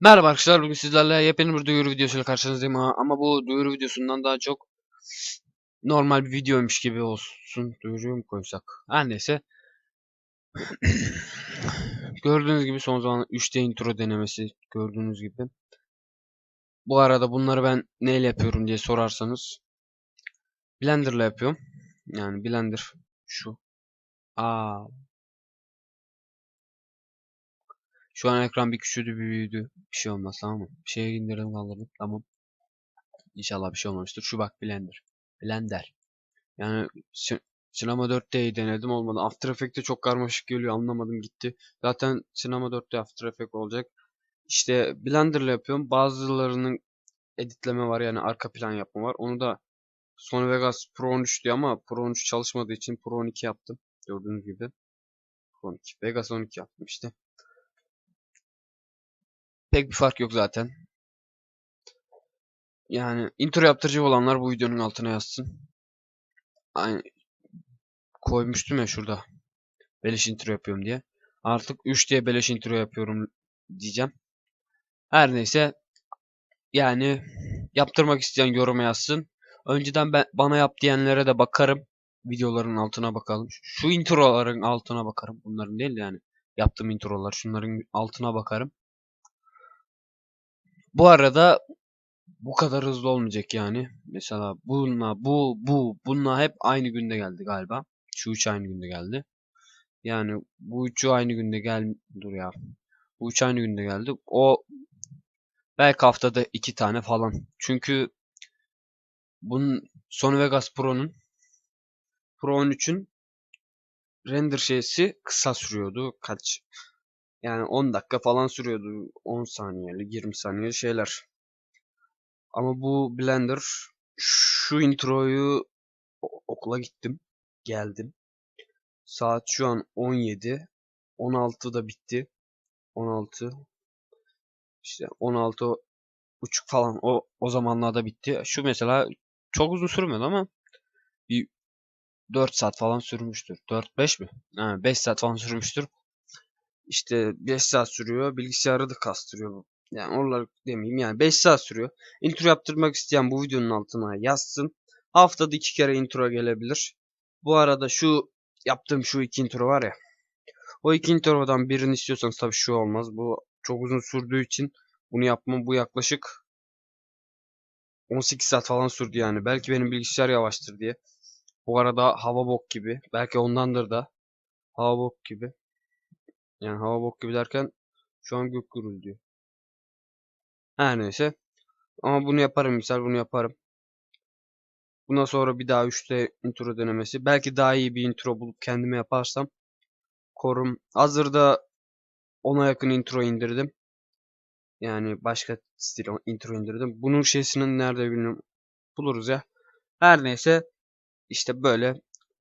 Merhaba arkadaşlar bugün sizlerle yepyeni bir duyuru videosuyla karşınızdayım ha. ama bu duyuru videosundan daha çok normal bir videoymuş gibi olsun duyuruyu mu koysak her neyse gördüğünüz gibi son zaman 3D intro denemesi gördüğünüz gibi bu arada bunları ben neyle yapıyorum diye sorarsanız Blender'la yapıyorum yani Blender şu Aa. Şu an ekran bir küçüldü bir büyüdü. Bir şey olmaz tamam mı? Bir şeye indirdim kaldırdım. Tamam. İnşallah bir şey olmamıştır. Şu bak Blender. Blender. Yani si- Sinema 4D'yi denedim olmadı. After Effects'te çok karmaşık geliyor anlamadım gitti. Zaten Sinema 4D After Effects olacak. İşte Blender'la yapıyorum. Bazılarının editleme var yani arka plan yapma var. Onu da Sony Vegas Pro 13 diyor ama Pro 13 çalışmadığı için Pro 12 yaptım. Gördüğünüz gibi. Pro 12. Vegas 12 yaptım işte. Pek bir fark yok zaten. Yani intro yaptıracak olanlar bu videonun altına yazsın. Aynı koymuştum ya şurada. Beleş intro yapıyorum diye. Artık 3 diye beleş intro yapıyorum diyeceğim. Her neyse yani yaptırmak isteyen yoruma yazsın. Önceden ben, bana yap diyenlere de bakarım. Videoların altına bakalım. Şu introların altına bakarım. Bunların değil de yani. Yaptığım introlar. Şunların altına bakarım. Bu arada bu kadar hızlı olmayacak yani. Mesela bununla bu bu bununla hep aynı günde geldi galiba. Şu üç aynı günde geldi. Yani bu üçü aynı günde gel dur ya. Bu üç aynı günde geldi. O belki haftada iki tane falan. Çünkü bunun Sony Vegas Pro'nun Pro 13'ün render şeysi kısa sürüyordu. Kaç? Yani 10 dakika falan sürüyordu. 10 saniyeli, 20 saniyeli şeyler. Ama bu Blender şu introyu okula gittim. Geldim. Saat şu an 17. 16'da bitti. 16 işte 16 buçuk falan o o zamanlarda bitti. Şu mesela çok uzun sürmedi ama bir 4 saat falan sürmüştür. 4-5 mi? Ha, 5 saat falan sürmüştür. İşte 5 saat sürüyor. Bilgisayarı da kastırıyor. Yani oraları demeyeyim yani 5 saat sürüyor. Intro yaptırmak isteyen bu videonun altına yazsın. Haftada 2 kere intro gelebilir. Bu arada şu yaptığım şu iki intro var ya. O iki introdan birini istiyorsanız tabii şu olmaz. Bu çok uzun sürdüğü için bunu yapmam bu yaklaşık 18 saat falan sürdü yani. Belki benim bilgisayar yavaştır diye. Bu arada hava bok gibi. Belki ondandır da. Hava bok gibi. Yani hava bok gibi derken şu an gök gürültüyor. Her neyse. Ama bunu yaparım misal bunu yaparım. Bundan sonra bir daha 3'te intro denemesi. Belki daha iyi bir intro bulup kendime yaparsam korum. Hazırda ona yakın intro indirdim. Yani başka stil intro indirdim. Bunun şeysinin nerede bilmiyorum. Buluruz ya. Her neyse. işte böyle.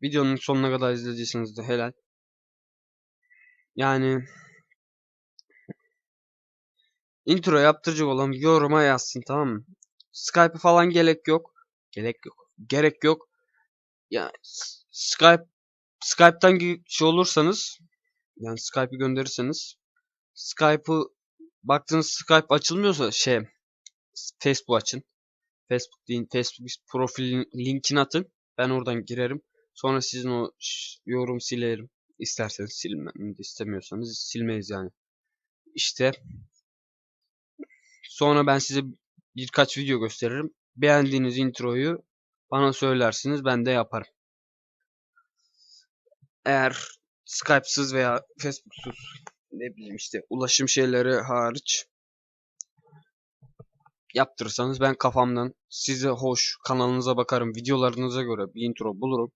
Videonun sonuna kadar izlediyseniz de helal. Yani intro yaptıracak olan yoruma yazsın tamam mı? Skype falan gerek yok. Gerek yok. Gerek yok. Ya Skype Skype'tan şey olursanız yani Skype'ı gönderirseniz Skype'ı baktığınız Skype açılmıyorsa şey Facebook açın. Facebook değil, Facebook profil linkini atın. Ben oradan girerim. Sonra sizin o yorum silerim. İsterseniz silmem istemiyorsanız silmeyiz yani. İşte sonra ben size birkaç video gösteririm. Beğendiğiniz introyu bana söylersiniz ben de yaparım. Eğer Skype'sız veya Facebook'suz ne bileyim işte ulaşım şeyleri hariç yaptırırsanız ben kafamdan size hoş kanalınıza bakarım. Videolarınıza göre bir intro bulurum.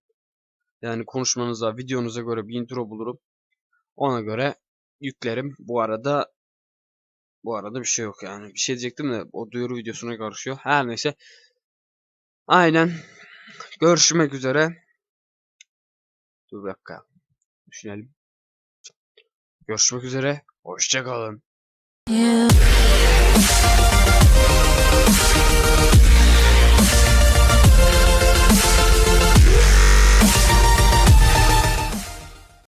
Yani konuşmanıza, videonuza göre bir intro bulurum. Ona göre yüklerim. Bu arada bu arada bir şey yok yani. Bir şey diyecektim de o duyuru videosuna karışıyor. Her neyse. Aynen. Görüşmek üzere. Dur bir dakika. Düşünelim. Görüşmek üzere. Hoşçakalın. You.